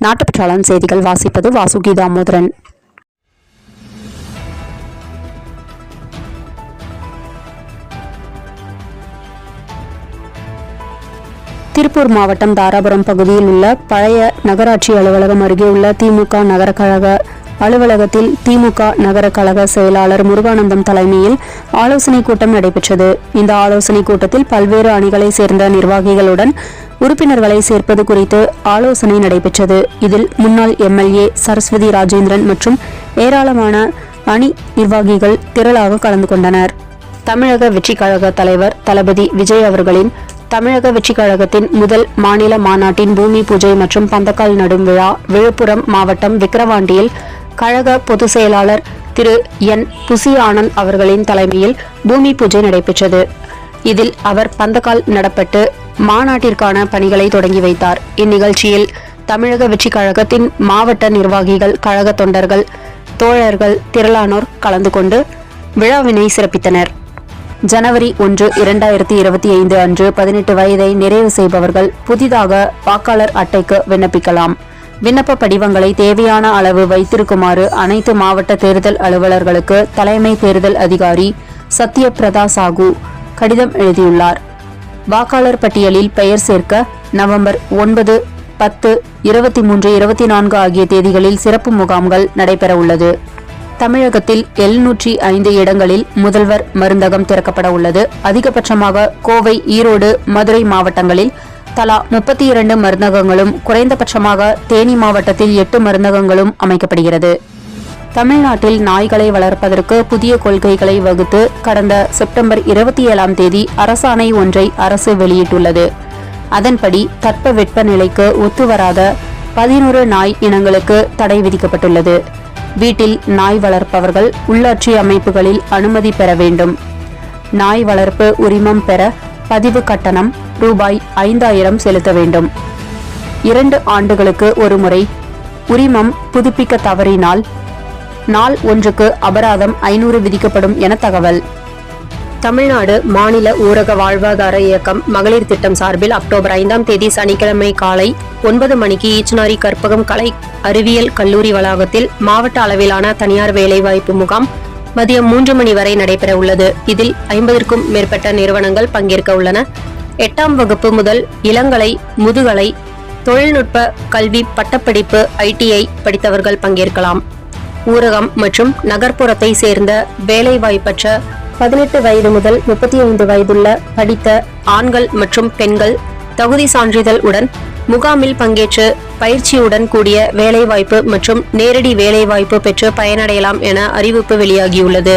நாட்டுப்பற்றாளன் செய்திகள் வாசிப்பது வாசுகி தாமோதரன் திருப்பூர் மாவட்டம் தாராபுரம் பகுதியில் உள்ள பழைய நகராட்சி அலுவலகம் அருகே உள்ள திமுக நகர கழக அலுவலகத்தில் திமுக நகர கழக செயலாளர் முருகானந்தம் தலைமையில் ஆலோசனைக் கூட்டம் நடைபெற்றது. இந்த ஆலோசனைக் கூட்டத்தில் பல்வேறு அணிகளை சேர்ந்த நிர்வாகிகளுடன் உறுப்பினர்களை சேர்ப்பது குறித்து ஆலோசனை நடைபெற்றது. இதில் முன்னாள் எம்எல்ஏ சரஸ்வதி ராஜேந்திரன் மற்றும் ஏராளமான அணி நிர்வாகிகள் திரளாக கலந்து கொண்டனர். தமிழக வெற்றிக் கழக தலைவர் தளபதி விஜய் அவர்களின் தமிழக வெற்றிக் கழகத்தின் முதல் மாநில மாநாட்டின் பூமி பூஜை மற்றும் பந்தக்கால் நடும் விழா விழுப்புரம் மாவட்டம் விக்கிரவாண்டியில் கழக பொதுச் செயலாளர் திரு. என். புசி ஆனந்த் அவர்களின் தலைமையில் பூமி பூஜை நடைபெற்றது. இதில் அவர் பந்தக்கால் நடப்பட்டு மாநாட்டிற்கான பணிகளை தொடங்கி வைத்தார். இந்நிகழ்ச்சியில் தமிழக வெற்றி கழகத்தின் மாவட்ட நிர்வாகிகள் கழக தொண்டர்கள் தோழர்கள் திரளானோர் கலந்து கொண்டு விழாவினை சிறப்பித்தனர். ஜனவரி ஒன்று இரண்டாயிரத்தி இருபத்தி ஐந்து அன்று பதினெட்டு வயதை நிறைவு செய்பவர்கள் புதிதாக வாக்காளர் அட்டைக்கு விண்ணப்பிக்கலாம். விண்ணப்ப படிவங்களை தேவையான அளவு வைத்திருக்குமாறு அனைத்து மாவட்ட தேர்தல் அலுவலர்களுக்கு தலைமை தேர்தல் அதிகாரி சத்யபிரதா சாகு கடிதம் எழுதியுள்ளார். வாக்காளர் பட்டியலில் பெயர் சேர்க்க நவம்பர் ஒன்பது பத்து இருபத்தி மூன்று இருபத்தி நான்கு ஆகிய தேதிகளில் சிறப்பு முகாம்கள் நடைபெற உள்ளது. தமிழகத்தில் எழுநூற்றி ஐந்து இடங்களில் முதல்வர் மருந்தகம் திறக்கப்பட உள்ளது. அதிகபட்சமாக கோவை ஈரோடு மதுரை மாவட்டங்களில் தலா முப்பத்தி இரண்டு மருந்தகங்களும் குறைந்தபட்சமாக தேனி மாவட்டத்தில் எட்டு மருந்தகங்களும் அமைக்கப்படுகிறது. தமிழ்நாட்டில் நாய்களை வளர்ப்பதற்கு புதிய கொள்கைகளை வகுத்து கடந்த செப்டம்பர் இருபத்தி ஏழாம் தேதி அரசாணை ஒன்றை அரசு வெளியிட்டுள்ளது. அதன்படி தட்ப நிலைக்கு ஒத்துவராத பதினோரு நாய் இனங்களுக்கு தடை விதிக்கப்பட்டுள்ளது. வீட்டில் நாய் வளர்ப்பவர்கள் உள்ளாட்சி அமைப்புகளில் அனுமதி பெற வேண்டும். நாய் வளர்ப்பு உரிமம் பெற பதிவு கட்டணம் ரூபாய் ஐந்தாயிரம் செலுத்த வேண்டும். இரண்டு ஆண்டுகளுக்கு ஒருமுறை உரிமம் புதுப்பிக்க தவறினால் நாள் ஒன்றுக்கு அபராதம் ஐநூறு விதிக்கப்படும் என தகவல். தமிழ்நாடு மாநில ஊரக வாழ்வாதார இயக்கம் மகளிர் திட்டம் சார்பில் அக்டோபர் ஐந்தாம் தேதி சனிக்கிழமை காலை ஒன்பது மணிக்கு ஈச்சனாரி கற்பகம் கலை அறிவியல் கல்லூரி வளாகத்தில் மாவட்ட அளவிலான தனியார் வேலைவாய்ப்பு முகாம் மதியம் மூன்று மணி வரை நடைபெற உள்ளது இதில் ஐம்பதற்கும் மேற்பட்ட நிறுவனங்கள் பங்கேற்க உள்ளன. எட்டாம் வகுப்பு முதல் இளங்கலை முதுகலை தொழில்நுட்ப கல்வி பட்டப்படிப்பு ஐடிஐ படித்தவர்கள் பங்கேற்கலாம். ஊரகம் மற்றும் நகர்ப்புறத்தை சேர்ந்த வேலைவாய்ப்பற்ற பதினெட்டு வயது முதல் முப்பத்தி ஐந்து வயதுள்ள படித்த ஆண்கள் மற்றும் பெண்கள் தகுதி சான்றிதழ் உடன் முகாமில் பங்கேற்று பயிற்சியுடன் கூடிய வேலைவாய்ப்பு மற்றும் நேரடி வேலைவாய்ப்பு பெற்று பயனடையலாம் என அறிவிப்பு வெளியாகியுள்ளது.